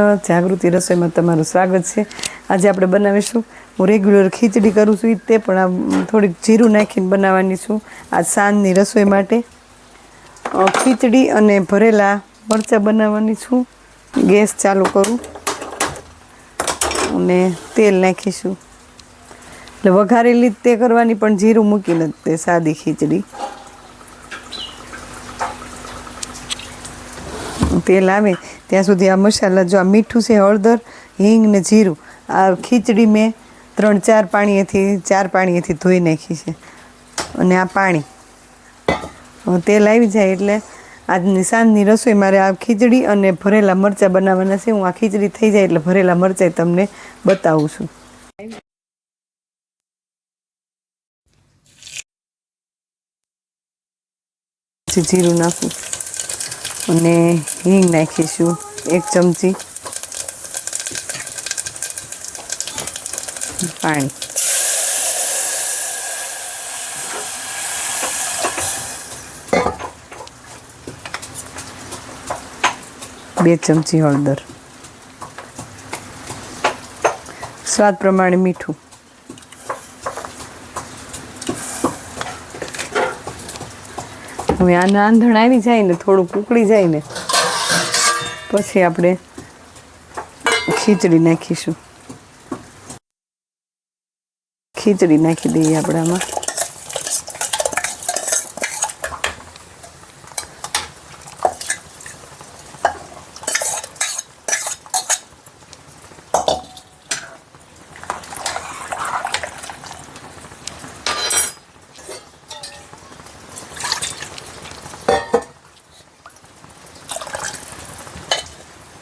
જાગૃતિ રસોઈમાં તમારું સ્વાગત છે. આજે આપણે બનાવીશું હું રેગ્યુલર ખીચડી કરું છું તે, પણ આ થોડીક જીરું નાખીને બનાવવાની છું આ સાંજની રસોઈ માટે. ખીચડી અને ભરેલા મરચાં બનાવવાની છું. ગેસ ચાલુ કરું અને તેલ નાખીશું. એટલે વઘારેલી તે કરવાની, પણ જીરું મૂકીને તે સાદી ખીચડી. તેલ આવે, ત્યાં સુધી આ મસાલા જો આ મીઠું છે હળદર, હિંગ ને જીરું, આ ખીચડી મેં ત્રણ, ચાર પાણીએથી ચાર પાણીએથી ધોઈ નાખી છે. અને આ પાણી. તેલ આવી જાય એટલે આજની સાંજની રસોઈ મારે આ ખીચડી અને ભરેલા મરચાં બનાવવાના છે. હું આ ખીચડી થઈ જાય એટલે ભરેલા મરચાં તમને બતાવું છું. જીરું નાખું. અને હિંગ નાખીશું એક ચમચી પાણી. બે ચમચી હળદર. સ્વાદ પ્રમાણે મીઠું. હવે આને આંધણ આવી જાય ને, થોડુંક ઉકળી જાય ને, પછી આપણે ખીચડી નાખીશું. ખીચડી નાખી દઈએ આપણે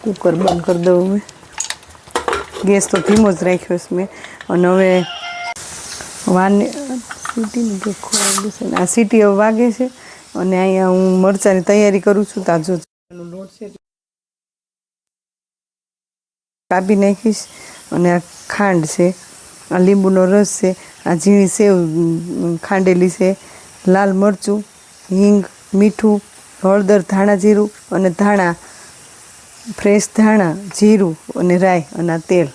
કુકર બંધ કરી દઉં હવે. ગેસ તો ધીમો જ રાખ્યો છે મેં. અને હવે વાન સીટીનું છે આ સીટી હવે વાગે છે. અને અહીંયા હું મરચાંની તૈયારી કરું છું તાજો લોટ છે કાપી નાખીશ. અને આ ખાંડ છે, આ લીંબુનો રસ છે, આ ઝીણી સેવ ખાંડેલી છે, લાલ મરચું, હિંગ, મીઠું, હળદર, ધાણા જીરું અને ધાણા ફ્રેશ ધાણા, જીરું અને રાઈ અને તેલ.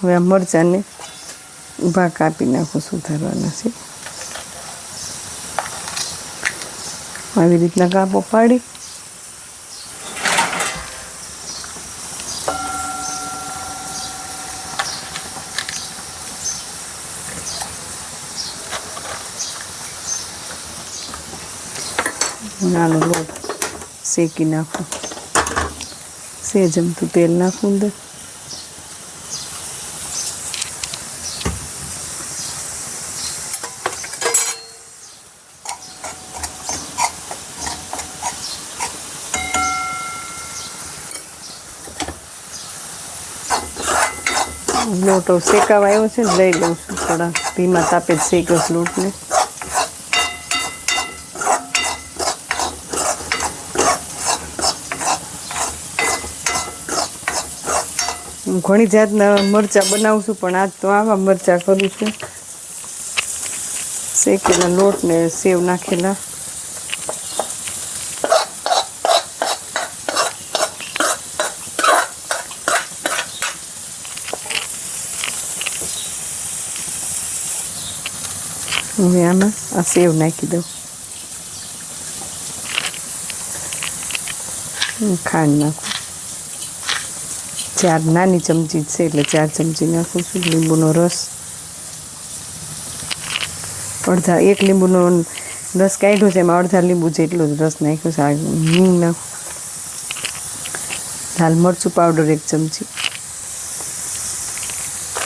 હવે આ મરચાંને ઊભા કાપી નાખું સુધારવાના છે. આવી રીતના કાપો પાડી. નાનો લોટ શેકી નાખું. સેજ જમતું તેલ નાખું અંદર. લોટો હવે શેકાવા આવ્યો છે લઈ લઉં છું થોડા. ધીમા તાપે જ શેક્યો લોટને. હું ઘણી જાતના મરચાં બનાવું છું, પણ આજ તો આવા મરચાં કરું છું. શેકેલા લોટ ને સેવ નાખેલા. હવે આમાં આ સેવ નાખી દઉં. ખાંડ નાખું. ચાર નાની ચમચી છે, એટલે ચાર ચમચી નાખું છું, લીંબુનો રસ. અડધા, એક લીંબુનો રસ કાઢ્યો છે, એમાં અડધા લીંબુ જેટલો જ રસ નાખ્યો છે હિંગ નાખું. લાલ મરચું પાવડર એક ચમચી.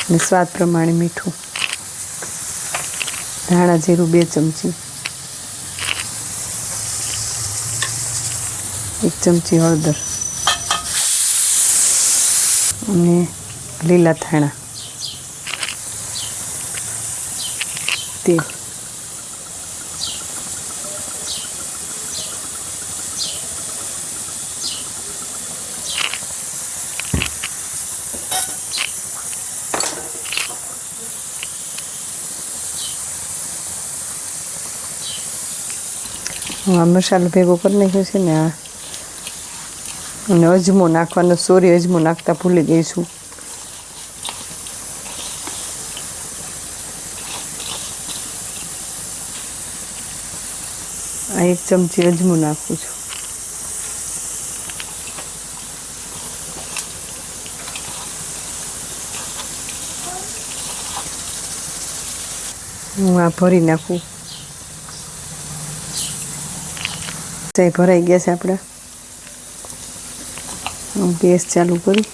અને સ્વાદ પ્રમાણે મીઠું. ધાણા જીરું બે ચમચી. એક ચમચી હળદર. અને લીલા ધાણા. તેલ મસાલો ભેગો કરી નાખ્યો છે ને આ અને અજમો નાખવાનો, સોરી, અજમો નાખતા ભૂલી ગઈ છું. આ એક ચમચી અજમો નાખું છું. હું આ ભરી નાખું. ચાય ભરાઈ ગયા છે આપણા? ગેસ ચાલુ કરું.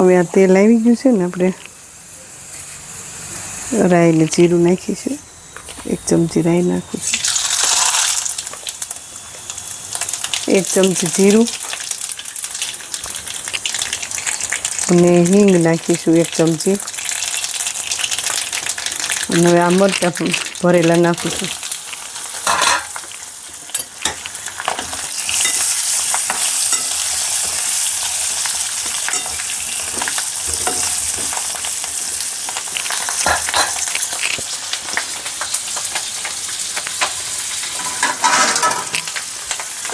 હવે આ તેલ આવી ગયું છે ને આપણે રાઈને જીરું નાખીશું એક ચમચી રાઈ નાખું છું. એક ચમચી જીરું. અને હિંગ નાખીશું એક ચમચી. અને હવે આ મરચાં ભરેલા નાખું છું.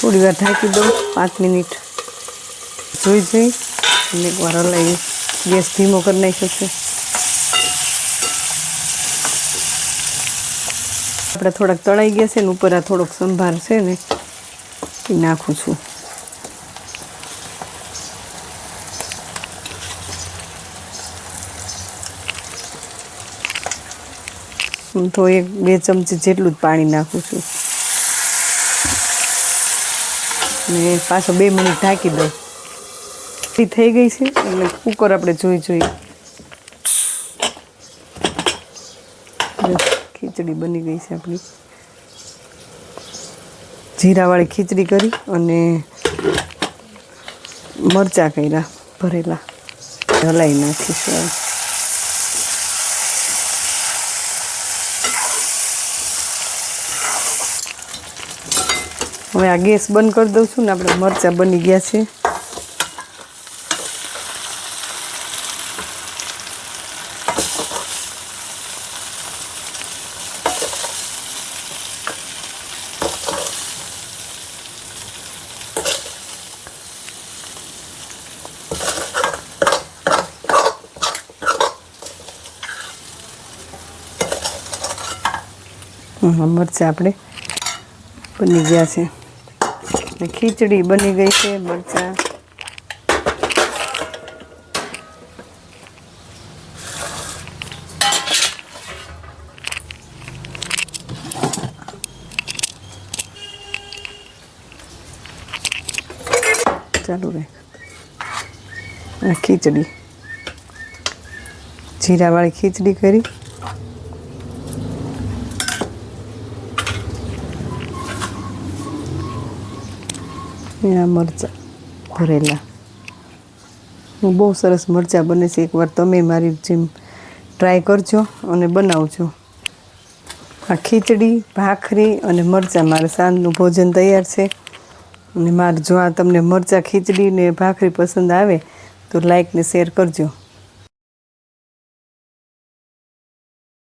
થોડી વાર ઢાંકી દઉં, પાંચ મિનિટ. જોઈ જઈ અને એકવાર હલાવી. ગેસ ધીમો કરી નાખ્યો છે. આપણે થોડાક તળાઈ ગયા છે ને ઉપર આ થોડોક સંભાર છે ને, એ નાખું છું. હું તો એક બે ચમચી જેટલું જ પાણી નાખું છું. ને પાછો બે મિનિટ ઢાંકી દઉં. થઈ ગઈ છે, એટલે કુકર આપણે જોઈ જોઈ. ખીચડી બની ગઈ છે આપણી. જીરાવાળી ખીચડી કરી અને મરચાં કર્યા, ભરેલા. હલાવી નાખીશું. હવે. આ ગેસ બંધ કરી દઉં છું ને આપણે મરચાં બની ગયા છે મરચાં આપણે બની ગયા છે ખીચડી બની ગઈ છે મરચાં. ચાલુ આ ખીચડી. જીરાવાળી ખીચડી કરી. એના મરચાં ભરેલા. હું બહુ સરસ મરચાં બને છે. એકવાર તમે મારી જેમ ટ્રાય કરજો અને બનાવજો. આ ખીચડી, ભાખરી અને મરચાં મારે સાંજનું ભોજન તૈયાર છે. અને મારે જો આ તમને મરચાં, ખીચડી ને ભાખરી પસંદ આવે તો લાઈક ને શેર કરજો.